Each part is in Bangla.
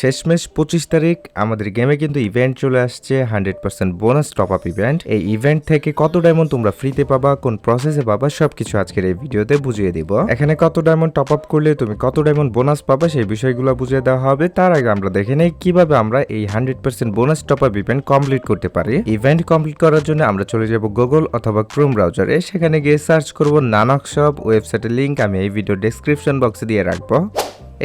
শেষমেশ পঁচিশ তারিখ আমাদের গেমে কিন্তু ইভেন্ট চলে আসছে hundred percent bonus top up event এই ইভেন্ট থেকে কত ডায়মন্ড তোমরা ফ্রিতে পাবা, কোন প্রসেসে পাবা, সবকিছু আজকের এই ভিডিওতে বুঝিয়ে দিব। এখানে কত ডায়মন্ড টপ আপ করলে তুমি কত ডায়মন্ড বোনাস পাবা, সেই বিষয়গুলো বুঝিয়ে দেওয়া হবে। তার আগে আমরা দেখে নেই কীভাবে আমরা এই hundred percent bonus top up event complete করতে পারি। ইভেন্ট কমপ্লিট করার জন্য আমরা চলে যাব গুগল অথবা ক্রোম ব্রাউজারে সেখানে গিয়ে সার্চ করব নানক সব ওয়েবসাইটের লিঙ্ক আমি এই ভিডিও ডেসক্রিপশন বক্সে দিয়ে রাখব।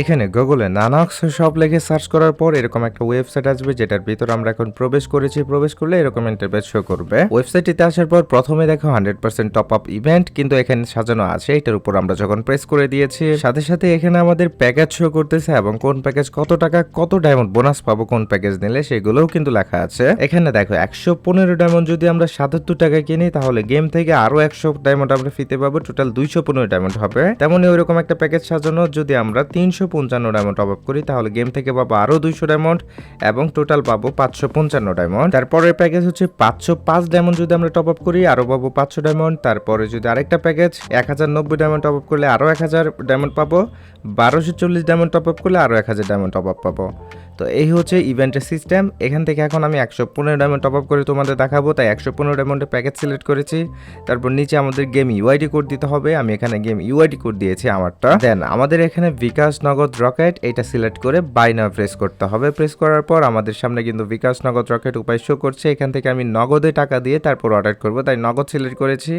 এখানে গুগলে নানাক্স সব লেগে সার্চ করার পর এরকম একটা ওয়েবসাইট আসবে, যেটার ভিতর আমরা এখন প্রবেশ করেছি। প্রবেশ করলে এরকম ইন্টারফেস শো করবে। ওয়েবসাইটটিতে আসার পর প্রথমে দেখো hundred percent top up event কিন্তু এখানে সাজানো আছে। এটার উপর আমরা যখন প্রেস করে দিয়েছি, সাথে সাথে এখানে আমাদের প্যাকেজ শো করতেছে এবং কোন প্যাকেজ কত টাকা, কত ডায়মন্ড বোনাস পাবো, কোন প্যাকেজ নিলে সেগুলোও কিন্তু লেখা আছে। এখানে দেখো একশো পনেরো ডায়মন্ড যদি আমরা সাতাত্তর টাকা কিনি, তাহলে গেম থেকে আরও একশো ডায়মন্ড আমরা ফিতে পাবো। টোটাল দুইশো পনেরো ডায়মন্ড হবে। তেমনই ওইরকম একটা প্যাকেজ সাজানো যদি আমরা তিনশো পঞ্চান্ন ডায়মন্ড টপ করি, তাহলে গেম থেকে পাবো আরও দুইশো ডায়মন্ড এবং টোটাল পাবো পাঁচশো পঞ্চান্ন ডায়মন্ড তারপরের প্যাকেজ হচ্ছে পাঁচশো পাঁচ ডায়মন্ড যদি আমরা টপ আপ করি, আরও পাবো পাঁচশো ডায়মন্ড তারপরে যদি আরেকটা প্যাকেজ এক হাজার নব্বই ডায়মন্ড টপ আপ করলে আরও এক হাজার ডায়মন্ড পাবো। বারোশো চল্লিশ ডায়মন্ড টপ আপ করলে আরও এক হাজার ডায়মন্ড টপ আপ পাবো। তো এই হচ্ছে ইভেন্টের সিস্টেম এখান থেকে এখন আমি একশো পনেরো ডায়মন্ড টপ আপ করে তোমাদের দেখাবো, তাই একশো পনেরো ডায়মন্ডের প্যাকেজ সিলেক্ট করেছি। তারপর নিচে আমাদের গেম ইউআইডি কোড দিতে হবে। আমি এখানে গেম ইউআইডি কোড দিয়েছি আমারটা। দেন আমাদের এখানে বিকাশ নগদ রকেট, এটা সিলেক্ট করে বাই নাও প্রেস করতে হবে। প্রেস করার পর আমাদের সামনে কিন্তু বিকাশ নগদ রকেট উপায় শো করছে। এখান থেকে আমি নগদে টাকা দিয়ে তারপর অর্ডার করব। তাই নগদ সিলেক্ট করেছি।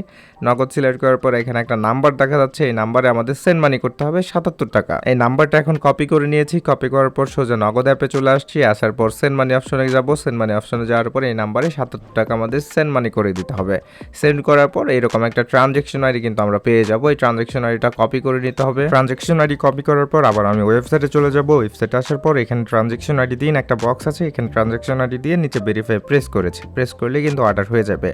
নগদ সিলেক্ট করার পর এখানে একটা নাম্বার দেখা যাচ্ছে। এই নাম্বারে আমাদের সেন্ড মানি করতে হবে সাতাত্তর টাকা। এই নাম্বারটা এখন কপি করে নিয়েছি। কপি করার পর সোজা নগদ অ্যাপে চলে আসছি। আসার পর সেন্ড মানি অপশনে যাব। সেন্ড মানি অপশনে যাওয়ার পর এই নাম্বারে সাতাত্তর টাকা আমাদের সেন্ড মানি করে দিতে হবে। সেন্ড করার পর এরকম একটা ট্রানজেকশন আইডি কিন্তু আমরা পেয়ে যাব। এই ট্রানজেকশন আইডিটা কপি করে নিতে হবে। ট্রানজেকশন আইডি কপি করার পর আবার আমি ওয়েবসাইটে চলে যাব। ওয়েবসাইটে আসার পর এখানে ট্রানজেকশন আইডি দিন একটা বক্স আছে। এখানে ট্রানজেকশন আইডি দিয়ে নিচে ভেরিফাই প্রেস করেছে। প্রেস করলে কিন্তু অর্ডার হয়ে যাবে।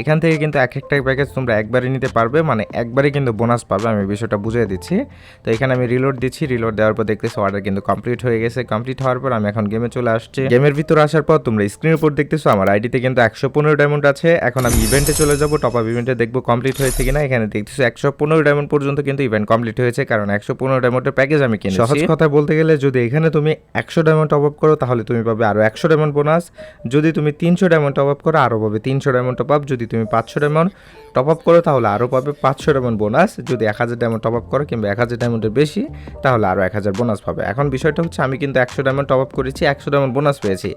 এখান থেকে কিন্তু এক একটা প্যাকেজ তোমরা একবারে নিতে পারবে। মানে একবারে কিন্তু বোনাস পাবে। আমি বিষয়টা বুঝিয়ে দিচ্ছি। তো এখানে আমি রিলোড দিচ্ছি। রিলোড দেওয়ার পর দেখতেছি অর্ডার কিন্তু কমপ্লিট হয়ে গেছে। কমপ্লিট হওয়ার পর আমি এখন গেমে চলে আসছি। গেমের ভিতর আসার পর তোমরা স্ক্রিনের উপর দেখতেছো আমার আইডিতে কিন্তু একশো পনেরো ডায়মন্ড আছে। এখন আমি ইভেন্টে চলে যাব। টপ আপ ইভেন্টে দেখব কমপ্লিট হয়েছে কিনা। এখানে দেখতেছো একশো পনেরো ডায়মন্ড পর্যন্ত কিন্তু ইভেন্ট কমপ্লিট হয়েছে। কারণ একশো পনেরো ডায়মন্ডের প্যাকেজ আমি কিনেছি। সহজ কথা বলতে গেলে যদি এখানে তুমি একশো ডায়মন্ড টপ আপ করো তাহলে তুমি পাবে আরও একশো ডায়মন্ড বোনাস যদি তুমি তিনশো ডায়মন্ড টপ আপ করো আরও পাবে তিনশো ডায়মন্ড টপ আপ যদি তুমি পাঁচশো ডায়মন্ড টপ আপ করো তাহলে আরও পাবে পাঁচশো ডায়মন্ড বোনাস যদি এক হাজার ডায়মন্ড টপ আপ করো কিংবা এক হাজার ডায়মন্ডের বেশি তাহলে আরও এক হাজার বোনাস পাবে। এখন বিষয়টা হচ্ছে আমি কিন্তু একশো ডায়মন্ড টপ আপ করেছি একশো ডায়মন্ড বোনাস পেয়েছি।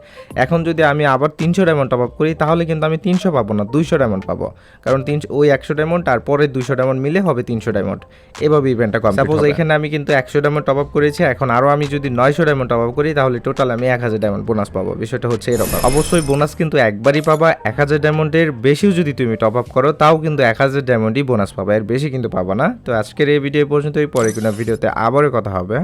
এখন যদি আমি আবার তিনশো ডায়মন্ড টপ আপ করি তাহলে কিন্তু আমি তিনশো পাবো না দুইশো ডায়মন্ড পাবো। কারণ তিনশো ওই একশো ডায়মন্ড আর পরে দুইশো ডায়মন্ড মিলে হবে তিনশো ডায়মন্ড এভাবে ইভেন্টটা কম সাপোজ এখানে আমি কিন্তু একশো ডায়মন্ড টপ আপ করেছি। এখন আরও আমি যদি নয়শো ডায়মন্ড টপ আপ করি, তাহলে টোটাল আমি এক হাজার ডায়মন্ড বোনাস পাবো। বিষয়টা হচ্ছে এরকম। অবশ্যই বোনাস কিন্তু একবারই পাবা। এক হাজার ডায়মন্ডের বেশিও যদি তুমি টপ আপ করো, তাও কিন্তু এক হাজার ডায়মন্ডই বোনাস পাবা। এর বেশি কিন্তু পাবা না। তো আজকের এই ভিডিও পর্যন্তই। পরে কোনো ভিডিওতে আবারও কথা হবে।